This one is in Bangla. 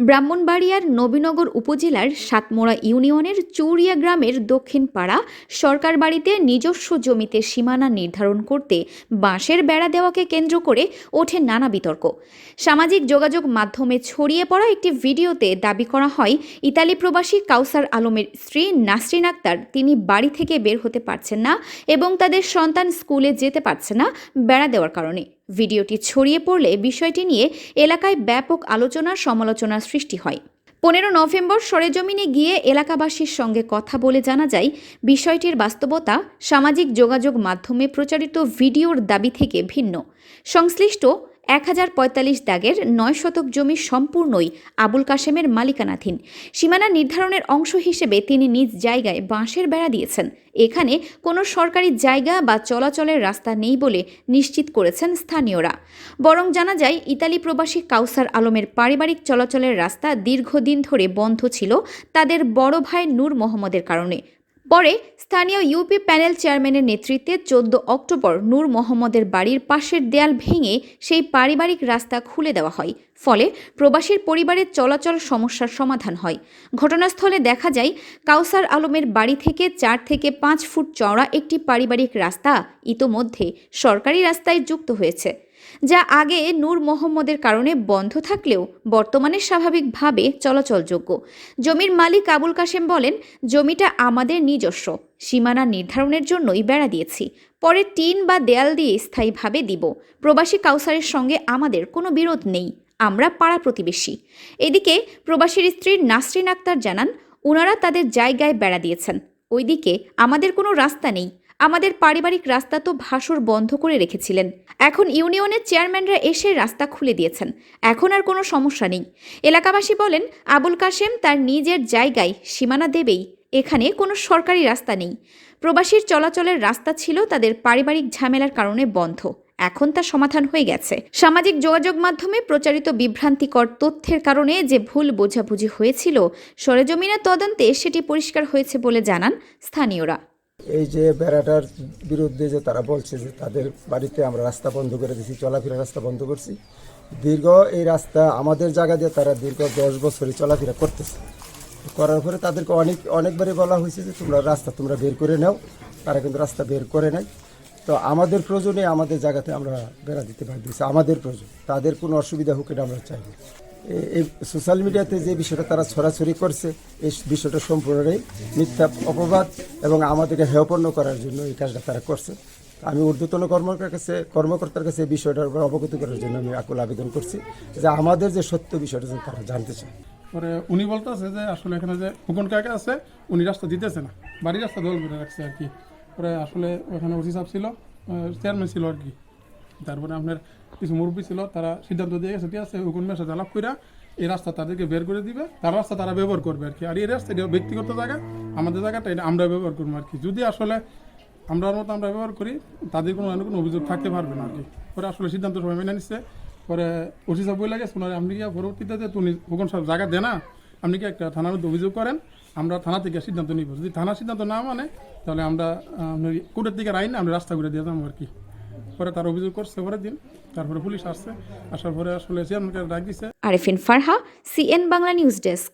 ব্রাহ্মণবাড়িয়ার নবীনগর উপজেলার সাতমোড়া ইউনিয়নের চৌরিয়া গ্রামের দক্ষিণ পাড়া সরকার বাড়িতে নিজস্ব জমিতে সীমানা নির্ধারণ করতে বাঁশের বেড়া দেওয়াকে কেন্দ্র করে ওঠে নানা বিতর্ক। সামাজিক যোগাযোগ মাধ্যমে ছড়িয়ে পড়া একটি ভিডিওতে দাবি করা হয়, ইতালি প্রবাসী কাউসার আলমের স্ত্রী নাসরিন আক্তার তিনি বাড়ি থেকে বের হতে পারছেন না এবং তাদের সন্তান স্কুলে যেতে পারছে না বেড়া দেওয়ার কারণে। ভিডিওটি ছড়িয়ে পড়লে বিষয়টি নিয়ে এলাকায় ব্যাপক আলোচনার সমালোচনার সৃষ্টি হয়। পনেরো নভেম্বর সরেজমিনে গিয়ে এলাকাবাসীর সঙ্গে কথা বলে জানা যায়, বিষয়টির বাস্তবতা সামাজিক যোগাযোগ মাধ্যমে প্রচারিত ভিডিওর দাবি থেকে ভিন্ন। সংশ্লিষ্ট এক হাজার পঁয়তাল্লিশ দাগের নয় শতক জমি সম্পূর্ণই আবুল কাশেমের মালিকানাধীন। সীমানা নির্ধারণের অংশ হিসেবে তিনি নিজ জায়গায় বাঁশের বেড়া দিয়েছেন। এখানে কোনো সরকারি জায়গা বা চলাচলের রাস্তা নেই বলে নিশ্চিত করেছেন স্থানীয়রা। বরং জানা যায়, ইতালি প্রবাসী কাউসার আলমের পারিবারিক চলাচলের রাস্তা দীর্ঘদিন ধরে বন্ধ ছিল তাদের বড় ভাই নূর মোহাম্মদের কারণে। পরে স্থানীয় ইউপি প্যানেল চেয়ারম্যানের নেতৃত্বে চোদ্দ অক্টোবর নূর মোহাম্মদের বাড়ির পাশের দেয়াল ভেঙে সেই পারিবারিক রাস্তা খুলে দেওয়া হয়। ফলে প্রবাসীর পরিবারের চলাচল সমস্যার সমাধান হয়। ঘটনাস্থলে দেখা যায়, কাউসার আলমের বাড়ি থেকে চার থেকে পাঁচ ফুট চওড়া একটি পারিবারিক রাস্তা ইতোমধ্যে সরকারি রাস্তায় যুক্ত হয়েছে। যা আগে নূর মোহাম্মদের কারণে বন্ধ থাকলেও বর্তমানে স্বাভাবিকভাবে চলাচলযোগ্য। জমির মালিক আবুল কাশেম বলেন, জমিটা আমাদের নিজস্ব। সীমানা নির্ধারণের জন্যই বেড়া দিয়েছি। পরে টিন বা দেয়াল দিয়ে স্থায়ীভাবে দিব। প্রবাসী কাউসারের সঙ্গে আমাদের কোনো বিরোধ নেই। আমরা পাড়া প্রতিবেশী। এদিকে প্রবাসীর স্ত্রী নাসরিন আক্তার জানান ওনারা তাদের জায়গায় বেড়া দিয়েছেন। ওইদিকে আমাদের কোনো রাস্তা নেই। আমাদের পারিবারিক রাস্তা তো ভাসর বন্ধ করে রেখেছিলেন। এখন ইউনিয়নের চেয়ারম্যানরা এসে রাস্তা খুলে দিয়েছেন। এখন আর কোনো সমস্যা নেই। এলাকাবাসী বলেন, আবুল কাশেম তার নিজের জায়গায় সীমানা দেবেই। এখানে কোনো সরকারি রাস্তা নেই। প্রবাসীর চলাচলের রাস্তা ছিল তাদের পারিবারিক ঝামেলার কারণে বন্ধ। এখন তা সমাধান হয়ে গেছে। সামাজিক যোগাযোগ মাধ্যমে প্রচারিত বিভ্রান্তিকর তথ্যের কারণে যে ভুল বোঝাবুঝি হয়েছিল সরেজমিনের তদন্তে সেটি পরিষ্কার হয়েছে বলে জানান স্থানীয়রা। এই যে বেড়াটার বিরুদ্ধে যে তারা বলছে যে তাদের বাড়িতে আমরা রাস্তা বন্ধ করে দিয়েছি চলাফেরা রাস্তা বন্ধ করছি। দীর্ঘ এই রাস্তা আমাদের জায়গা দিয়ে তারা দীর্ঘ দশ বছরই চলাফেরা করতেছে। করার পরে তাদেরকে অনেক, অনেকবারই বলা হয়েছে যে তোমরা রাস্তা তোমরা বের করে নাও, তারা কিন্তু রাস্তা বের করে নেয় তো আমাদের প্রয়োজনে আমাদের জায়গাতে আমরা বেড়া দিতে পারি আমাদের প্রয়োজন। তাদের কোনো অসুবিধা হোক এটা আমরা চাই এই সোশ্যাল মিডিয়াতে যে বিষয়টা তারা ছড়াছড়ি করছে, এই বিষয়টা সম্পূর্ণটাই মিথ্যা অপবাদ এবং আমাদেরকে হেয়পন্ন করার জন্য এই কাজটা তারা করছে। আমি ঊর্ধ্বতন কর্মকর্তার কাছে কর্মকর্তার কাছে এই বিষয়টার উপর অবগত করার জন্য আমি আকুল আবেদন করছি যে আমাদের যে সত্য বিষয়টা তারা জানতে চায়। পরে উনি বলতেছে যে, আসলে এখানে যে হুকুন কাকা আছে, উনি রাস্তা দিতেছে না, বাড়ির রাস্তা দল করে রাখছে আর কি। পরে আসলে ওখানে ওসি সাহেব ছিল চেয়ারম্যান ছিল আর কি। তারপরে আপনার কিছু মুরব্বী ছিল, তারা সিদ্ধান্ত দিয়ে গেছে, ঠিক আছে হুকুন মেসে আলাপ কইরা এই রাস্তা তাদেরকে বের করে দিবে। তার রাস্তা তারা ব্যবহার করবে আর কি আর এই রাস্তা এটা ব্যক্তিগত জায়গা, আমাদের জায়গাটা এটা আমরা ব্যবহার করব আর কি যদি আসলে আমরা মতো আমরা ব্যবহার করি, তাদের কোনো কোনো অভিযোগ থাকতে পারবে না আর কি পরে আসলে সিদ্ধান্ত সবাই মেনে নিচ্ছে পরে ওসি সাহেব বই লাগে শোনার আপনি কি পরবর্তীতে যে তুমি হুকুন সব জায়গা দেয় না, আপনি কি একটা থানার মধ্যে অভিযোগ করেন? আমরা থানা থেকে সিদ্ধান্ত নিব। যদি থানার সিদ্ধান্ত না মানে তাহলে আমরা কোর্টের দিকে আইন আমরা রাস্তা করে দিয়ে যাব আর কি পরে তার অভিযোগ করছে পরের দিন তারপরে পুলিশ আসছে, আসার পরে আসলে চেয়ারম্যানকে ডাক দিছে। Arefin Farha, CN Bangla news desk.